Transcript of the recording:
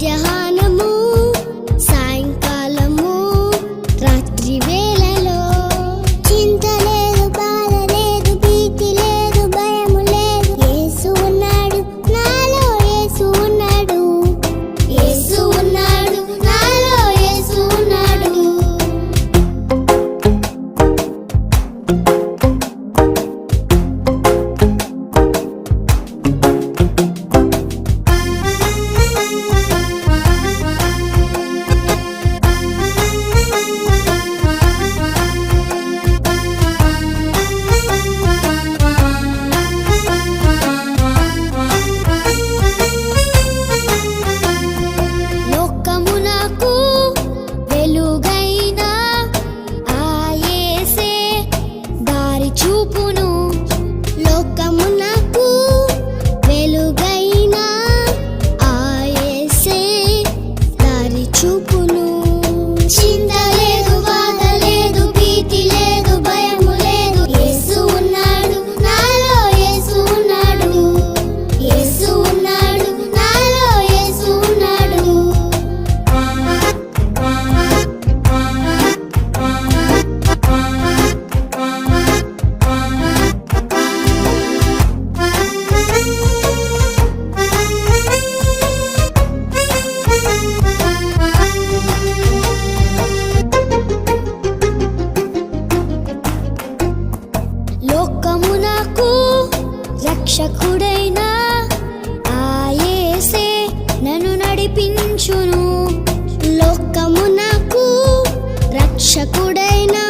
Yeah. లోకమునకు రక్షకుడైనా ఆయేసే నన్ను నడిపించును. లోకమునకు రక్షకుడైనా